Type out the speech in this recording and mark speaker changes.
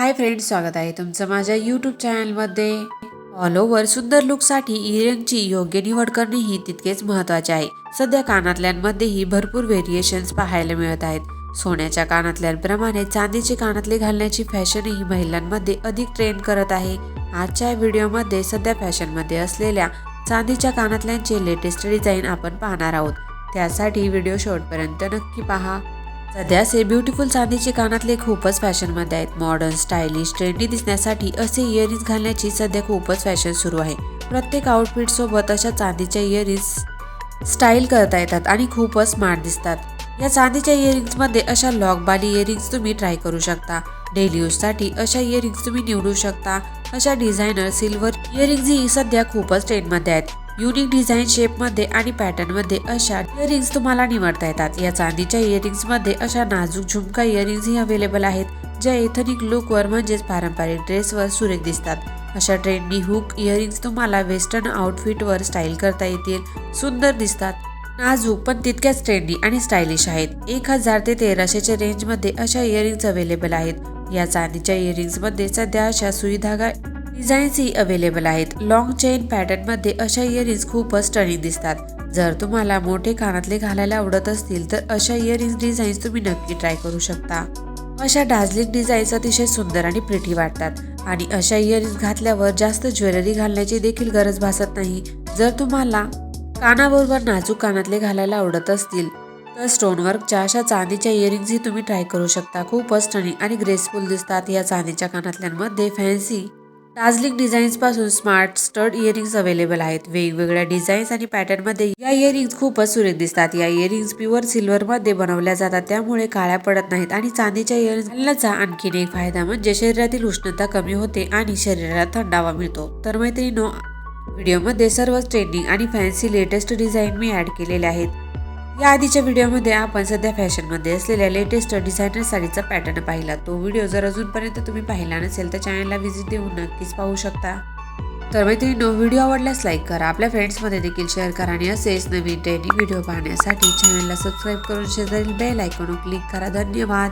Speaker 1: Hi friends स्वागत आहे तुमचं माझ्या यूट्यूब चॅनलमध्ये ऑल ओव्हर सुंदर लुकसाठी इयरिंगची योग्य निवड करणे ही तितकेच महत्त्वाचे आहे. सध्या कानातल्यांमध्येही भरपूर व्हेरिएशन्स पाहायला मिळत आहेत. सोन्याच्या कानातल्यांप्रमाणे चांदीचे कानातले घालण्याची फॅशनही महिलांमध्ये अधिक ट्रेंड करत आहे. आजच्या व्हिडिओमध्ये सध्या फॅशनमध्ये असलेल्या चांदीच्या कानातल्यांचे लेटेस्ट डिझाईन आपण पाहणार आहोत. त्यासाठी व्हिडिओ शेवटपर्यंत नक्की पहा. सध्या असे ब्युटिफुल चांदीचे कानातले खूपच फॅशनमध्ये आहेत. मॉडर्न स्टायलिश ट्रेंडी दिसण्यासाठी असे इयरिंग्स घालण्याची सध्या खूपच फॅशन सुरू आहे. प्रत्येक आउटफिट सोबत अशा चांदीच्या इयरिंग्स स्टाईल करता येतात आणि खूपच स्मार्ट दिसतात. या चांदीच्या इयरिंग्समध्ये अशा लॉकबाली इयरिंग्स तुम्ही ट्राय करू शकता. डेली यूजसाठी अशा इयरिंग्स तुम्ही निवडू शकता. अशा डिझायनर सिल्वर इयरिंग्स ही सध्या खूपच ट्रेंडमध्ये आहेत. युनिक डिझाईन शेपमध्ये आणि पॅटर्नमध्ये अशा इयरिंग्स तुम्हाला निवडता येतात. या चांदीच्या इयरिंग्समध्ये अशा नाजूक झुमका इयरिंग्सही अवेलेबल आहेत ज्या एथनिक लुकवर म्हणजेच पारंपरिक ड्रेसवर सुरेख दिसतात. अशा ट्रेंडी हुक इयरिंग्स तुम्हाला वेस्टर्न आउटफिटवर स्टाईल करता येतील सुंदर दिसतात. नाजूक पण तितक्याच ट्रेंडी आणि स्टायलिश आहेत. एक हजार ते तेराशेच्या रेंजमध्ये अशा इयरिंग्स अवेलेबल आहेत. या चांदीच्या इयरिंग्समध्ये सध्या अशा सुईधागा डिझाईन्सही अवेलेबल आहेत. लॉंग चेन पॅटर्नमध्ये अशा इयरिंग्स खूपच स्टनिंग दिसतात. जर तुम्हाला मोठे कानातले घालायला आवडत असतील तर अशा इयरिंग्स डिझाईन्स तुम्ही नक्की ट्राय करू शकता. अशा डार्झलिंग डिझाईन्स अतिशय सुंदर आणि प्रिटी वाटतात. आणि अशा इयरिंग्स घातल्यावर जास्त ज्वेलरी घालण्याची देखील गरज भासत नाही. जर तुम्हाला कानाबरोबर नाजूक कानातले घालायला आवडत असतील तर स्टोनवर्कच्या अशा चांदीच्या इयरिंग्सही तुम्ही ट्राय करू शकता. खूपच स्टनिंग आणि ग्रेसफुल दिसतात या चांदीच्या कानातल्यांमध्ये. फॅन्सी दार्जिलिंग डिझाईन्सपासून स्मार्ट स्टड इयरिंग्स अवेलेबल आहेत. वेगवेगळ्या डिझाईन्स आणि पॅटर्नमध्ये या इयरिंग्स खूपच सुरेख दिसतात. या इयरिंग्स प्युअर सिल्वर मध्ये बनवल्या जातात. त्यामुळे काळ्या पडत नाहीत आणि चांदीच्या इयरिंग्स घालण्याचा आणखीन एक फायदा म्हणजे शरीरातील उष्णता कमी होते आणि शरीराला थंडावा मिळतो. तर मैत्रिणी व्हिडिओमध्ये सर्व ट्रेंडिंग आणि फॅन्सी लेटेस्ट डिझाईन मी ॲड केलेले आहेत. या आधीच्या व्हिडिओमध्ये आपण सध्या फॅशनमध्ये असलेल्या लेटेस्ट डिझायनर साडीचा पॅटर्न पाहिला. तो व्हिडिओ जर अजूनपर्यंत तुम्ही पाहिला नसेल तर चॅनलला व्हिजिट देऊन नक्कीच पाहू शकता. तर मैत्रिणीनो व्हिडिओ आवडल्यास लाईक करा. आपल्या फ्रेंड्समध्ये देखील शेअर करा आणि असेच नवीन ट्रेनिंग व्हिडिओ पाहण्यासाठी चॅनलला सबस्क्राईब करून शेजारील बेल ऐकून क्लिक करा. धन्यवाद!